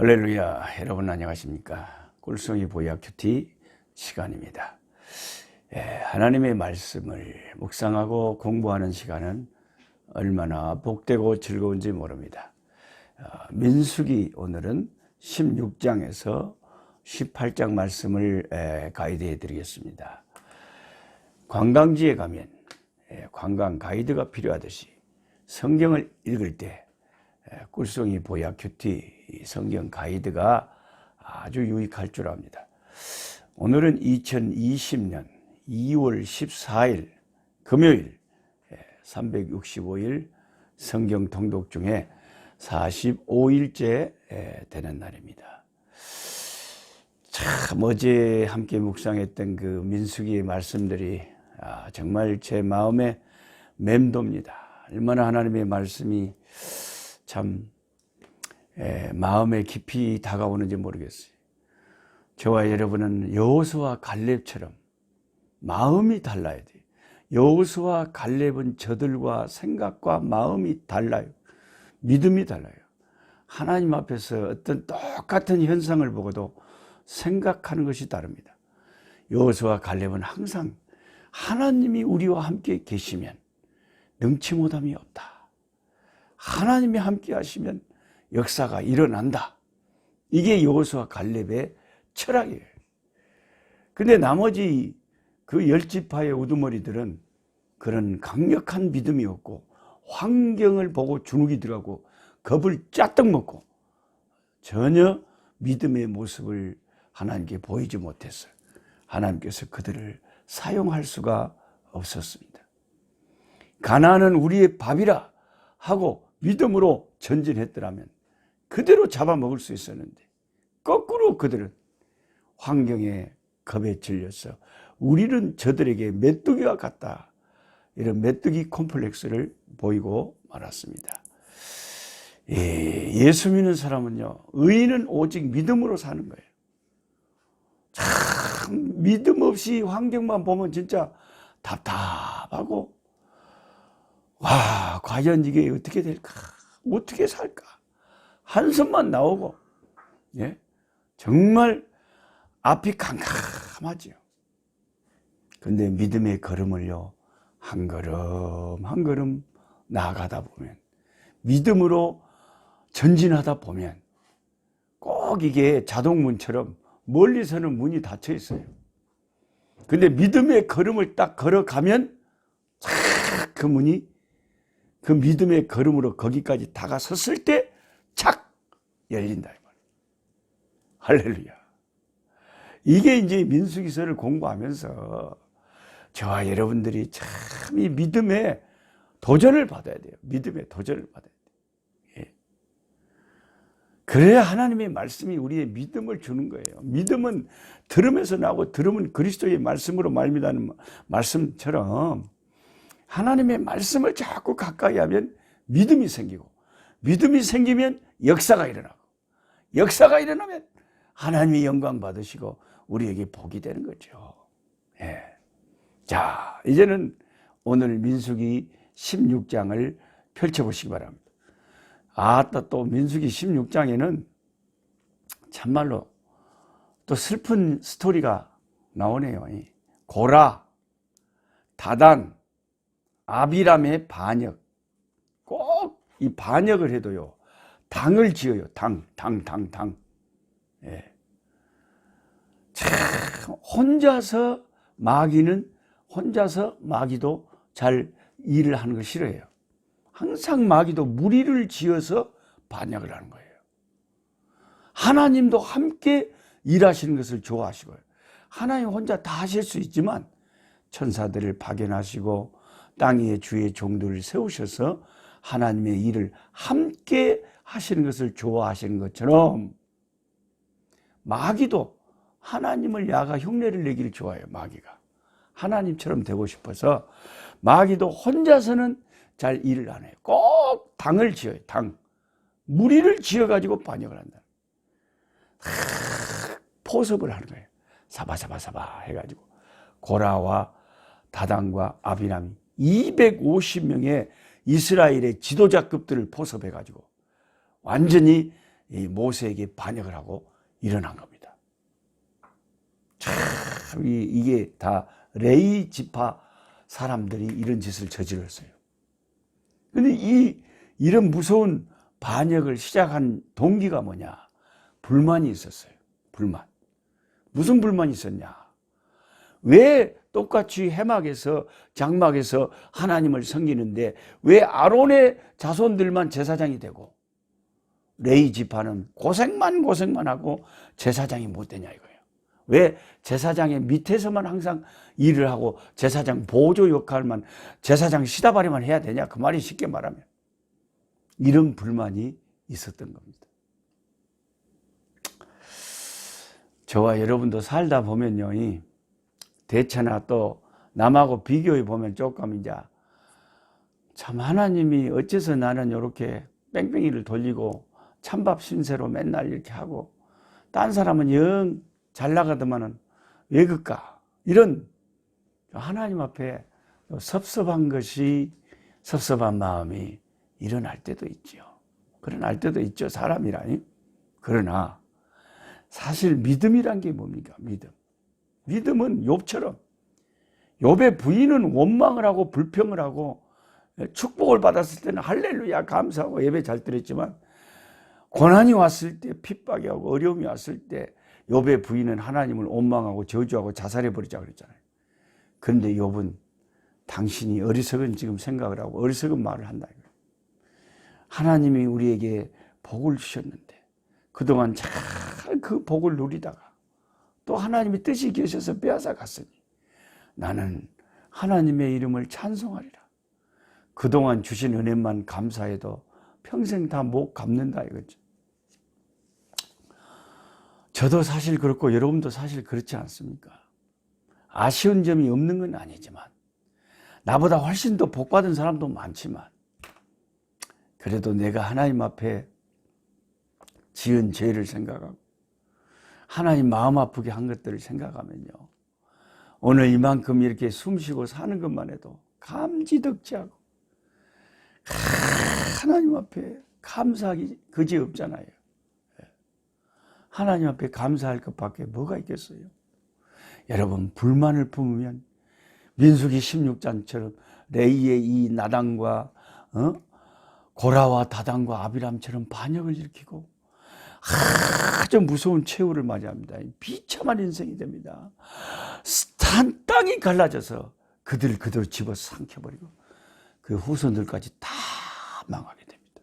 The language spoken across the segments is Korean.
할렐루야. 여러분 안녕하십니까? 꿀송이 보약 큐티 시간입니다. 예, 하나님의 말씀을 묵상하고 공부하는 시간은 얼마나 복되고 즐거운지 모릅니다. 어, 민숙이 오늘은 16장에서 18장 말씀을 에, 가이드해 드리겠습니다. 관광지에 가면 예, 관광 가이드가 필요하듯이 성경을 읽을 때 예, 꿀송이 보약 큐티 이 성경 가이드가 아주 유익할 줄 압니다. 오늘은 2020년 2월 14일 금요일 365일 성경 통독 중에 45일째 되는 날입니다. 참 어제 함께 묵상했던 그 민수기의 말씀들이 아, 정말 제 마음에 맴돕니다. 얼마나 하나님의 말씀이 참 에, 마음에 깊이 다가오는지 모르겠어요. 저와 여러분은 여호수와 갈렙처럼 마음이 달라야 돼요. 여호수와 갈렙은 저들과 생각과 마음이 달라요. 믿음이 달라요. 하나님 앞에서 어떤 똑같은 현상을 보고도 생각하는 것이 다릅니다. 여호수와 갈렙은 항상 하나님이 우리와 함께 계시면 능치 못함이 없다. 하나님이 함께 하시면 역사가 일어난다. 이게 여호수아 갈렙의 철학이에요. 근데 나머지 그 열지파의 우두머리들은 그런 강력한 믿음이 없고 환경을 보고 주눅이 들어가고 겁을 짜떡 먹고 전혀 믿음의 모습을 하나님께 보이지 못했어요. 하나님께서 그들을 사용할 수가 없었습니다. 가나안은 우리의 밥이라 하고 믿음으로 전진했더라면 그대로 잡아먹을 수 있었는데 거꾸로 그들은 환경에 겁에 질려서 우리는 저들에게 메뚜기와 같다. 이런 메뚜기 콤플렉스를 보이고 말았습니다. 예, 예수 믿는 사람은요, 의인은 오직 믿음으로 사는 거예요. 참, 믿음 없이 환경만 보면 진짜 답답하고, 와, 과연 이게 어떻게 될까? 어떻게 살까? 한숨만 나오고, 예? 정말 앞이 캄캄하지요. 근데 믿음의 걸음을요, 한 걸음, 한 걸음 나아가다 보면, 믿음으로 전진하다 보면, 꼭 이게 자동문처럼 멀리서는 문이 닫혀 있어요. 근데 믿음의 걸음을 딱 걸어가면, 그 문이 그 믿음의 걸음으로 거기까지 다가섰을 때, 착! 열린다. 할렐루야. 이게 이제 민수기서를 공부하면서 저와 여러분들이 참 이 믿음의 도전을 받아야 돼요. 믿음의 도전을 받아야 돼요. 예. 그래야 하나님의 말씀이 우리의 믿음을 주는 거예요. 믿음은 들음에서 나고 들음은 그리스도의 말씀으로 말미다는 말씀처럼 하나님의 말씀을 자꾸 가까이 하면 믿음이 생기고 믿음이 생기면 역사가 일어나고 역사가 일어나면 하나님이 영광 받으시고 우리에게 복이 되는 거죠. 예. 자, 이제는 오늘 민수기 16장을 펼쳐보시기 바랍니다. 아따, 또 민수기 16장에는 참말로 또 슬픈 스토리가 나오네요. 고라, 다단, 아비람의 반역. 꼭 이 반역을 해도요, 당을 지어요. 당, 당, 당, 당. 예. 참, 혼자서 마귀는 혼자서 마귀도 잘 일을 하는 걸 싫어해요. 항상 마귀도 무리를 지어서 반역을 하는 거예요. 하나님도 함께 일하시는 것을 좋아하시고요. 하나님 혼자 다 하실 수 있지만 천사들을 파견하시고 땅 위에 주의 종들을 세우셔서 하나님의 일을 함께 하시는 것을 좋아하시는 것처럼 마귀도 하나님을 야가 흉내를 내기를 좋아해요, 마귀가. 하나님처럼 되고 싶어서 마귀도 혼자서는 잘 일을 안 해요. 꼭 당을 지어요, 당. 무리를 지어 가지고 반역을 한다. 포섭을 하는 거예요. 사바사바사바 해가지고. 고라와 다단과 아비람이 250명의 이스라엘의 지도자급들을 포섭해 가지고 완전히 이 모세에게 반역을 하고 일어난 겁니다. 참 이- 이게 다 레이 지파 사람들이 이런 짓을 저질렀어요. 근데 이 이런 무서운 반역을 시작한 동기가 뭐냐? 불만이 있었어요. 불만. 무슨 불만이 있었냐? 왜 똑같이 해막에서 장막에서 하나님을 섬기는데 왜 아론의 자손들만 제사장이 되고 레이 지파는 고생만 고생만 하고 제사장이 못 되냐 이거예요. 왜 제사장의 밑에서만 항상 일을 하고 제사장 보조 역할만 제사장 시다바리만 해야 되냐 그 말이 쉽게 말하면 이런 불만이 있었던 겁니다. 저와 여러분도 살다 보면요, 이 대처나 또 남하고 비교해 보면 조금 이제 참 하나님이 어째서 나는 이렇게 뺑뺑이를 돌리고 찬밥 신세로 맨날 이렇게 하고 딴 사람은 영 잘 나가더만은 왜 그럴까? 이런 하나님 앞에 섭섭한 것이 섭섭한 마음이 일어날 때도 있지요. 그러날 때도 있죠. 사람이라니. 그러나 사실 믿음이란 게 뭡니까? 믿음. 믿음은 욥처럼 욥의 부인은 원망을 하고 불평을 하고 축복을 받았을 때는 할렐루야 감사하고 예배 잘 드렸지만 고난이 왔을 때 핍박이 하고 어려움이 왔을 때 욥의 부인은 하나님을 원망하고 저주하고 자살해 버리자 그랬잖아요. 그런데 욥은 당신이 어리석은 지금 생각을 하고 어리석은 말을 한다. 하나님이 우리에게 복을 주셨는데 그동안 잘 그 복을 누리다가 또 하나님이 뜻이 계셔서 빼앗아 갔으니 나는 하나님의 이름을 찬송하리라. 그동안 주신 은혜만 감사해도 평생 다 못 갚는다 이거죠. 저도 사실 그렇고 여러분도 사실 그렇지 않습니까? 아쉬운 점이 없는 건 아니지만 나보다 훨씬 더 복받은 사람도 많지만 그래도 내가 하나님 앞에 지은 죄를 생각하고 하나님 마음 아프게 한 것들을 생각하면요. 오늘 이만큼 이렇게 숨 쉬고 사는 것만 해도 감지덕지하고 하나님 앞에 감사하기 그지 없잖아요. 하나님 앞에 감사할 것밖에 뭐가 있겠어요? 여러분 불만을 품으면 민수기 16장처럼 레이의 이 나단과 어? 고라와 다단과 아비람처럼 반역을 일으키고 아주 무서운 최후를 맞이합니다. 비참한 인생이 됩니다. 산 땅이 갈라져서 그들을 그대로 집어 삼켜버리고 그 후손들까지 다 망하게 됩니다.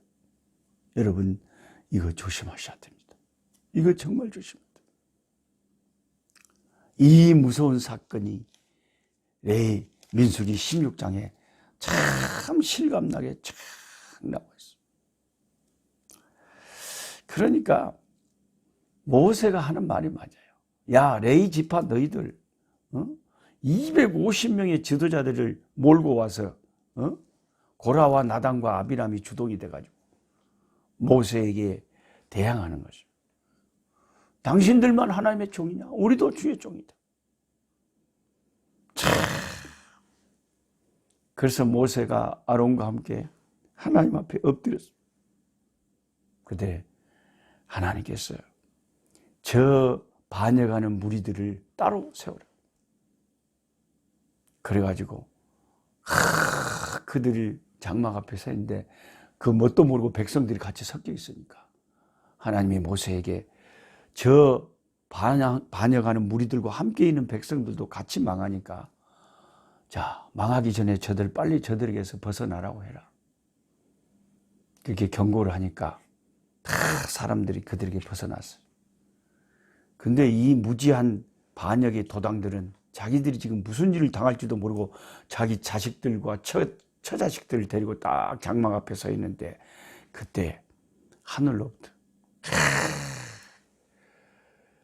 여러분 이거 조심하셔야 됩니다. 이거 정말 조심해야 됩니다. 이 무서운 사건이 레이 민수기 16장에 참 실감나게 쫙 나와 있습니다. 그러니까 모세가 하는 말이 맞아요. 야 레이 지파 너희들 어? 250명의 지도자들을 몰고 와서 어? 고라와 나단과 아비람이 주동이 돼가지고 모세에게 대항하는 거죠. 당신들만 하나님의 종이냐? 우리도 주의 종이다. 참. 그래서 모세가 아론과 함께 하나님 앞에 엎드렸습니다. 그때 하나님께서 저 반역하는 무리들을 따로 세우라. 그래가지고 하, 그들이 장막 앞에 서 있는데 그 뭣도 모르고 백성들이 같이 섞여 있으니까 하나님이 모세에게 저 반역, 반역하는 무리들과 함께 있는 백성들도 같이 망하니까 자 망하기 전에 저들 빨리 저들에게서 벗어나라고 해라. 그렇게 경고를 하니까 다 사람들이 그들에게 벗어났어요. 근데 이 무지한 반역의 도당들은 자기들이 지금 무슨 일을 당할지도 모르고 자기 자식들과 처, 처자식들을 데리고 딱 장막 앞에 서 있는데 그때 하늘로부터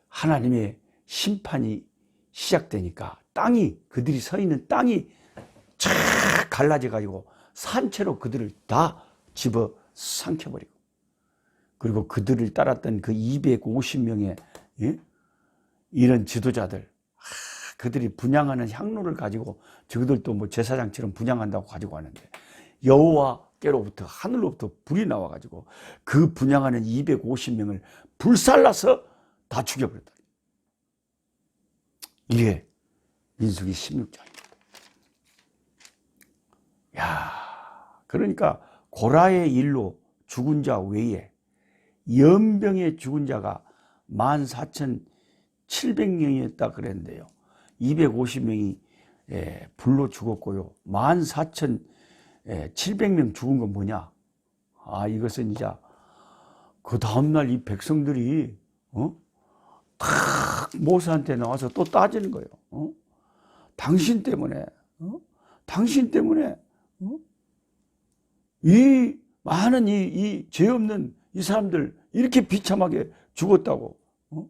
하나님의 심판이 시작되니까 땅이 그들이 서 있는 땅이 쫙 갈라져 가지고 산채로 그들을 다 집어 삼켜버리고 그리고 그들을 따랐던 그 250명의 예? 이런 지도자들 아, 그들이 분양하는 향로를 가지고 저들도 뭐 제사장처럼 분양한다고 가지고 왔는데 여호와 밖에로부터 하늘로부터 불이 나와 가지고 그 분양하는 250명을 불살라서 다 죽여버렸다. 이게 민수기 16장입니다. 야, 그러니까 고라의 일로 죽은 자 외에 연병의 죽은 자가 14,700명이었다 그랬는데요. 250명이 예, 불로 죽었고요. 14,700명 죽은 건 뭐냐? 아, 이것은 이제 그 다음날 이 백성들이, 어? 탁 모세한테 나와서 또 따지는 거예요. 어? 당신 때문에, 어? 당신 때문에, 어? 이 많은 이, 이 죄 없는 이 사람들 이렇게 비참하게 죽었다고. 어?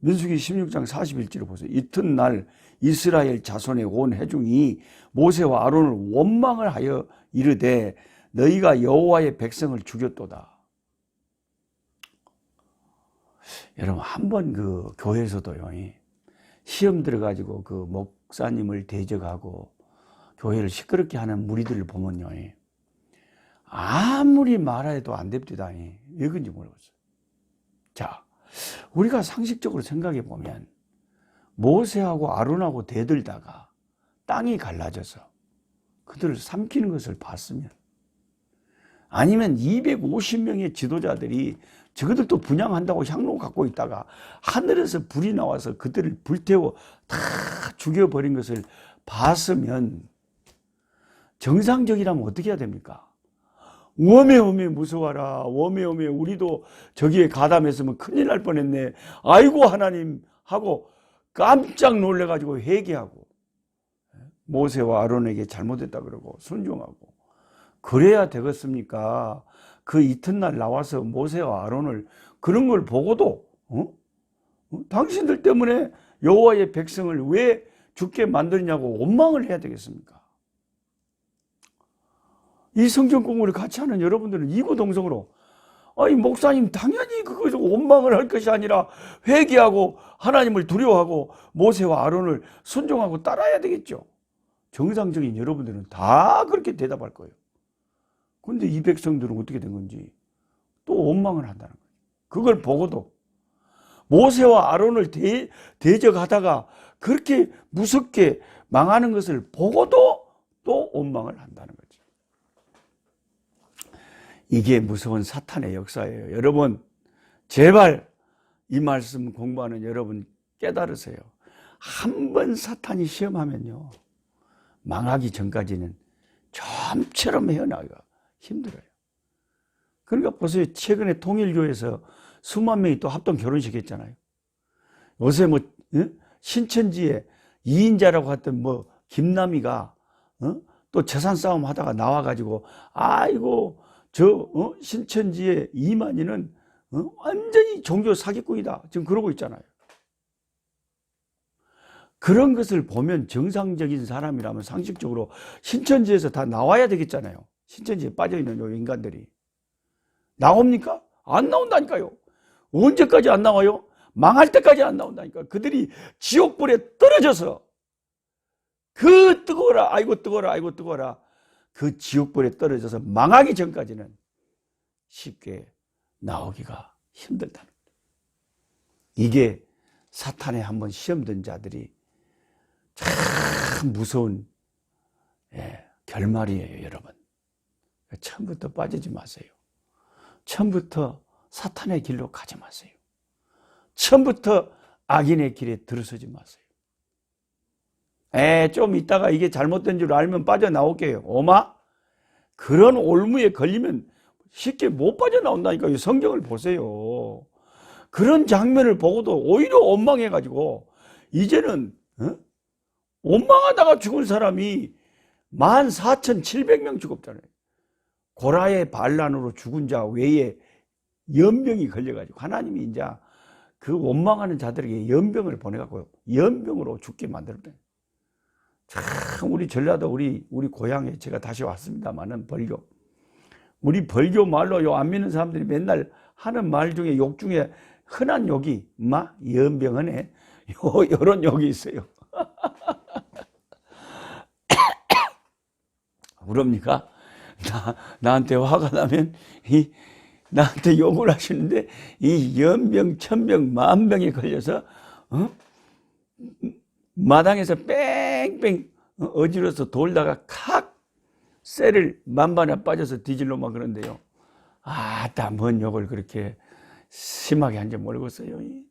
민수기 16장 41절을 보세요. 이튿날 이스라엘 자손의 온 회중이 모세와 아론을 원망을 하여 이르되 너희가 여호와의 백성을 죽였도다. 여러분 한 번 그 교회에서도요 시험 들어가지고 그 목사님을 대적하고 교회를 시끄럽게 하는 무리들을 보면요 아무리 말해도 안 됩니다. 왜 그런지 모르겠어요. 자, 우리가 상식적으로 생각해 보면 모세하고 아론하고 대들다가 땅이 갈라져서 그들을 삼키는 것을 봤으면 아니면 250명의 지도자들이 저것들도 분양한다고 향로 갖고 있다가 하늘에서 불이 나와서 그들을 불태워 다 죽여버린 것을 봤으면 정상적이라면 어떻게 해야 됩니까? 워메 워메 무서워라 워메 워메 우리도 저기에 가담했으면 큰일 날 뻔했네 아이고 하나님 하고 깜짝 놀래가지고 회개하고 모세와 아론에게 잘못했다 그러고 순종하고 그래야 되겠습니까? 그 이튿날 나와서 모세와 아론을 그런 걸 보고도 어? 어? 당신들 때문에 여호와의 백성을 왜 죽게 만드냐고 원망을 해야 되겠습니까? 이 성경 공부를 같이 하는 여러분들은 이구동성으로 아니 목사님 당연히 그것을 원망을 할 것이 아니라 회개하고 하나님을 두려워하고 모세와 아론을 순종하고 따라야 되겠죠. 정상적인 여러분들은 다 그렇게 대답할 거예요. 근데 이 백성들은 어떻게 된 건지 또 원망을 한다는 거예요. 그걸 보고도 모세와 아론을 대, 대적하다가 그렇게 무섭게 망하는 것을 보고도 또 원망을 한다는 거죠. 이게 무서운 사탄의 역사예요. 여러분, 제발 이 말씀 공부하는 여러분 깨달으세요. 한 번 사탄이 시험하면요. 망하기 전까지는 좀처럼 헤어나기가 힘들어요. 그러니까 보세요. 최근에 통일교에서 수만 명이 또 합동 결혼식 했잖아요. 요새 뭐, 신천지에 이인자라고 했던 뭐, 김남희가, 어? 또 재산 싸움 하다가 나와가지고, 아이고, 저 어? 신천지의 이만희는 어? 완전히 종교 사기꾼이다. 지금 그러고 있잖아요. 그런 것을 보면 정상적인 사람이라면 상식적으로 신천지에서 다 나와야 되겠잖아요. 신천지에 빠져있는 요 인간들이. 나옵니까? 안 나온다니까요. 언제까지 안 나와요? 망할 때까지 안 나온다니까. 그들이 지옥불에 떨어져서 그 뜨거워라, 아이고 뜨거워라, 아이고 뜨거워라. 그 지옥불에 떨어져서 망하기 전까지는 쉽게 나오기가 힘들다는. 이게 사탄에 한번 시험된 자들이 참 무서운 예, 결말이에요, 여러분. 처음부터 빠지지 마세요. 처음부터 사탄의 길로 가지 마세요. 처음부터 악인의 길에 들어서지 마세요. 에, 좀 있다가 이게 잘못된 줄 알면 빠져나올게요. 오마? 그런 올무에 걸리면 쉽게 못 빠져나온다니까요. 성경을 보세요. 그런 장면을 보고도 오히려 원망해가지고, 이제는, 어? 원망하다가 죽은 사람이 14,700명 죽었잖아요. 고라의 반란으로 죽은 자 외에 연병이 걸려가지고, 하나님이 이제 그 원망하는 자들에게 연병을 보내갖고, 연병으로 죽게 만들었다. 참 우리 전라도 우리 우리 고향에 제가 다시 왔습니다만은 벌교 우리 벌교 말로 요 안 믿는 사람들이 맨날 하는 말 중에 욕 중에 흔한 욕이 마 연병원에 요 요런 욕이 있어요. 그럽니까? 나, 나한테 화가 나면 이 나한테 욕을 하시는데 이 연병, 천병, 만병에 걸려서 어? 마당에서 뺑뺑 어지러서 돌다가 칵 쇠를 만반에 빠져서 뒤질로만 그런데요. 아따 뭔 욕을 그렇게 심하게 한줄 모르겠어요. 이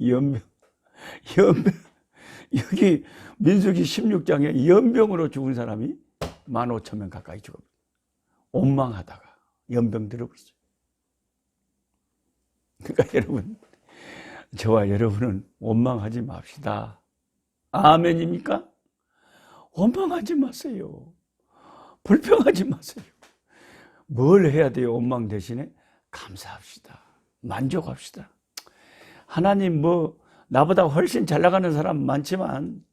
연병, 연병 여기 민수기 16장에 연병으로 죽은 사람이 15,000명 가까이 죽었 원망하다가 연병 들어버렸어요. 그러니까 여러분, 저와 여러분은 원망하지 맙시다. 아멘입니까? 원망하지 마세요. 불평하지 마세요. 뭘 해야 돼요? 원망 대신에 감사합시다. 만족합시다. 하나님 뭐 나보다 훨씬 잘 나가는 사람 많지만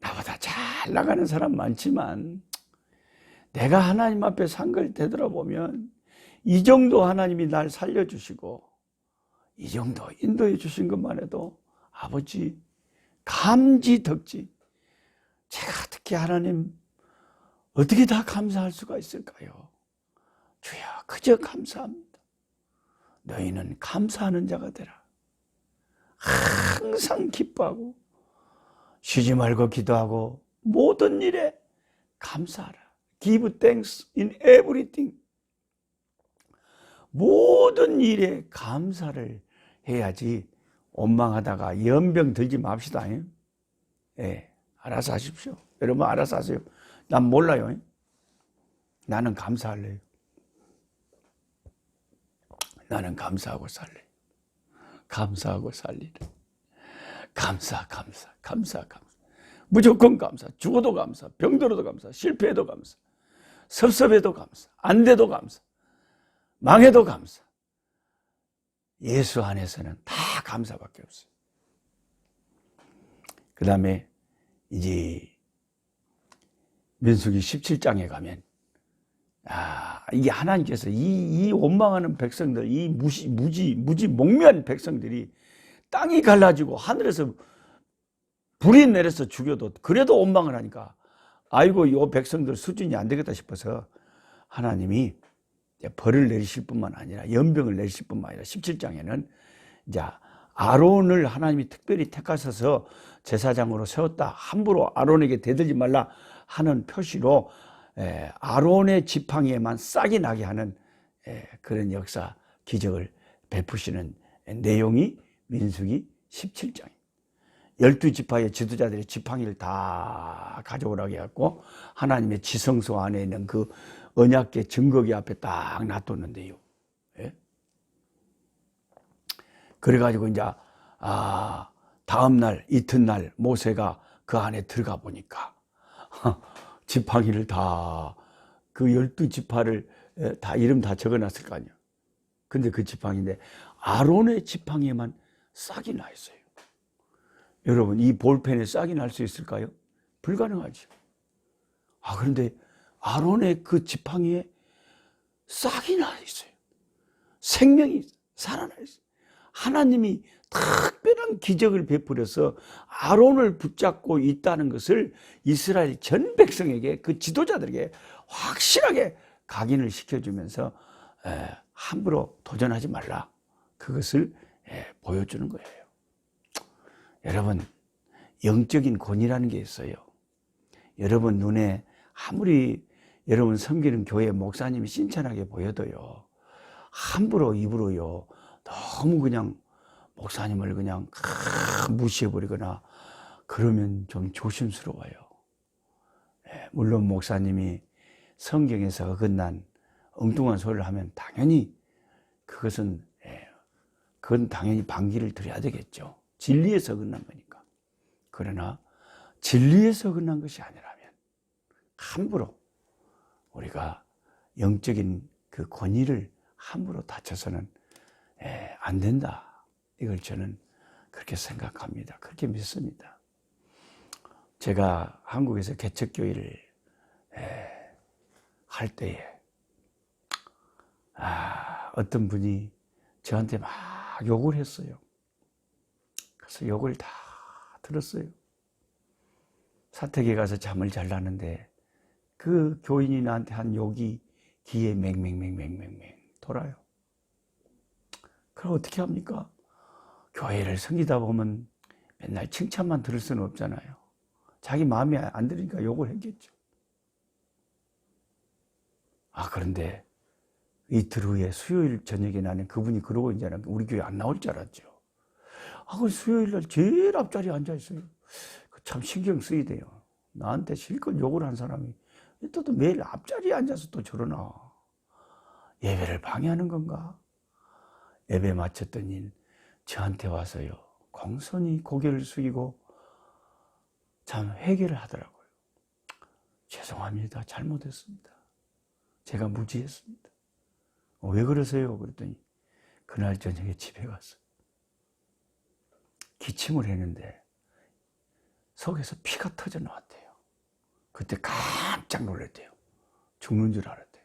나보다 잘 나가는 사람 많지만 내가 하나님 앞에 산 걸 되돌아보면 이 정도 하나님이 날 살려주시고 이 정도 인도해 주신 것만 해도 아버지 감지 덕지 제가 어떻게 하나님 어떻게 다 감사할 수가 있을까요? 주여 그저 감사합니다. 너희는 감사하는 자가 되라. 항상 기뻐하고 쉬지 말고 기도하고 모든 일에 감사하라. Give thanks in everything. 모든 일에 감사를 해야지 원망하다가 연병 들지 맙시다. 예, 네, 알아서 하십시오. 여러분 알아서 하세요. 난 몰라요. 나는 감사할래요. 나는 감사하고 살래. 감사하고 살리라. 감사, 감사, 감사, 감사. 무조건 감사. 죽어도 감사. 병들어도 감사. 실패해도 감사. 섭섭해도 감사. 안 돼도 감사. 망해도 감사. 예수 안에서는 다 감사밖에 없어요. 그 다음에 이제 민수기 17장에 가면 아, 이게 하나님께서 이, 이 원망하는 백성들, 이 무시, 무지, 무지, 목면 백성들이 땅이 갈라지고 하늘에서 불이 내려서 죽여도 그래도 원망을 하니까 아이고, 이 백성들 수준이 안 되겠다 싶어서 하나님이 벌을 내리실 뿐만 아니라 연병을 내리실 뿐만 아니라 17장에는 이제 아론을 하나님이 특별히 택하셔서 제사장으로 세웠다. 함부로 아론에게 대들지 말라 하는 표시로 아론의 지팡이에만 싹이 나게 하는 그런 역사 기적을 베푸시는 내용이 민수기 17장입니다. 열두 지파의 지도자들의 지팡이를 다 가져오라고 해갖고 하나님의 지성소 안에 있는 그 언약계 증거기 앞에 딱 놔뒀는데요. 예? 그래가지고 이제 아 다음 날 이튿날 모세가 그 안에 들어가 보니까 지팡이를 다 그 열두 지파를 다 이름 다 적어놨을 거 아니야. 근데 그 지팡이인데 아론의 지팡이에만 싹이 나 있어요. 여러분 이 볼펜에 싹이 날 수 있을까요? 불가능하죠. 아 그런데 아론의 그 지팡이에 싹이 나 있어요. 생명이 살아나 있어요. 하나님이 특별한 기적을 베풀어서 아론을 붙잡고 있다는 것을 이스라엘 전 백성에게 그 지도자들에게 확실하게 각인을 시켜주면서 함부로 도전하지 말라. 그것을 보여주는 거예요. 여러분, 영적인 권위라는 게 있어요. 여러분 눈에 아무리 여러분 섬기는 교회 목사님이 신천하게 보여도요, 함부로 입으로요, 너무 그냥 목사님을 그냥 무시해버리거나 그러면 좀 조심스러워요. 예, 물론 목사님이 성경에서 어긋난 엉뚱한 소리를 하면 당연히 그것은 예, 그건 당연히 반기를 드려야 되겠죠. 진리에서 어긋난 거니까. 그러나 진리에서 어긋난 것이 아니라면 함부로 우리가 영적인 그 권위를 함부로 다쳐서는 예, 안 된다. 이걸 저는 그렇게 생각합니다. 그렇게 믿습니다. 제가 한국에서 개척교회를 할 때에 아, 어떤 분이 저한테 막 욕을 했어요. 그래서 욕을 다 들었어요. 사택에 가서 잠을 잘 자는데 그 교인이 나한테 한 욕이 귀에 맹맹맹맹맹맹 돌아요. 그럼 어떻게 합니까? 교회를 섬기다 보면 맨날 칭찬만 들을 수는 없잖아요. 자기 마음에 안 들으니까 욕을 했겠죠. 아, 그런데 이틀 후에 수요일 저녁에 나는 그분이 그러고 이제는 우리 교회 안 나올 줄 알았죠. 아, 그 수요일 날 제일 앞자리에 앉아 있어요. 그참 신경 쓰이대요. 나한테 실컷 욕을 한 사람이 또, 또 매일 앞자리에 앉아서 또 저러나. 예배를 방해하는 건가? 예배 마쳤더니 저한테 와서요. 공손히 고개를 숙이고 참 회개를 하더라고요. 죄송합니다. 잘못했습니다. 제가 무지했습니다. 어, 왜 그러세요? 그랬더니 그날 저녁에 집에 갔어요. 기침을 했는데 속에서 피가 터져 나왔대요. 그때 깜짝 놀랐대요. 죽는 줄 알았대요.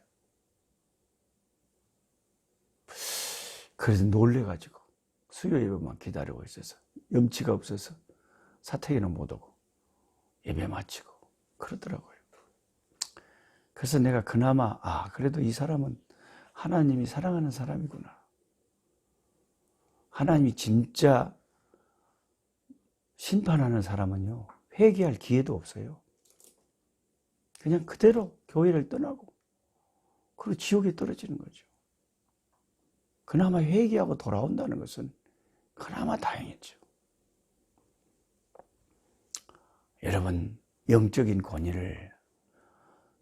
그래서 놀래가지고 수요 예배만 기다리고 있어서 염치가 없어서 사택에는 못 오고 예배 마치고 그러더라고요. 그래서 내가 그나마 아 그래도 이 사람은 하나님이 사랑하는 사람이구나. 하나님이 진짜 심판하는 사람은요 회개할 기회도 없어요. 그냥 그대로 교회를 떠나고 그리고 지옥에 떨어지는 거죠. 그나마 회개하고 돌아온다는 것은 그나마 다행이죠. 여러분 영적인 권위를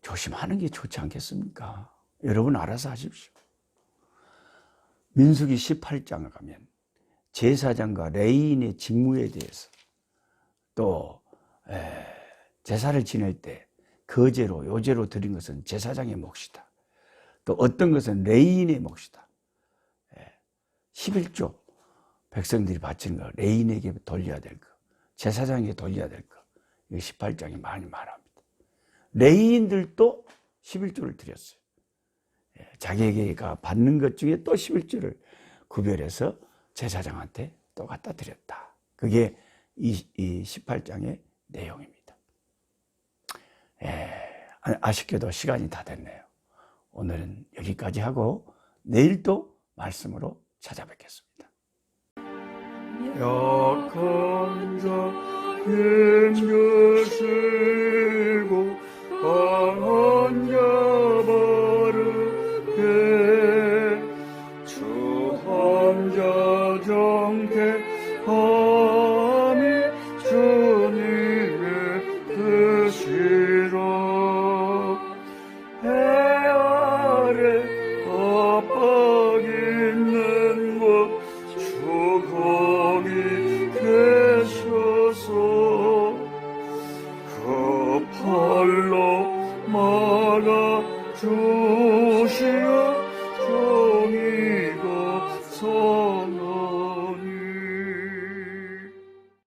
조심하는 게 좋지 않겠습니까? 여러분 알아서 하십시오. 민수기 18장에 가면 제사장과 레인의 직무에 대해서 또 에, 제사를 지낼 때 거제로 요제로 드린 것은 제사장의 몫이다. 또 어떤 것은 레인의 몫이다. 11조 백성들이 바치는 거 레인에게 돌려야 될 거, 제사장에게 돌려야 될 거. 이 18장에 많이 말합니다. 레인들도 11조를 드렸어요. 예, 자기에게가 받는 것 중에 또 11조를 구별해서 제사장한테 또 갖다 드렸다. 그게 이, 이 18장의 내용입니다. 예, 아쉽게도 시간이 다 됐네요. 오늘은 여기까지 하고 내일 또 말씀으로 찾아뵙겠습니다. 약한 자 힘주시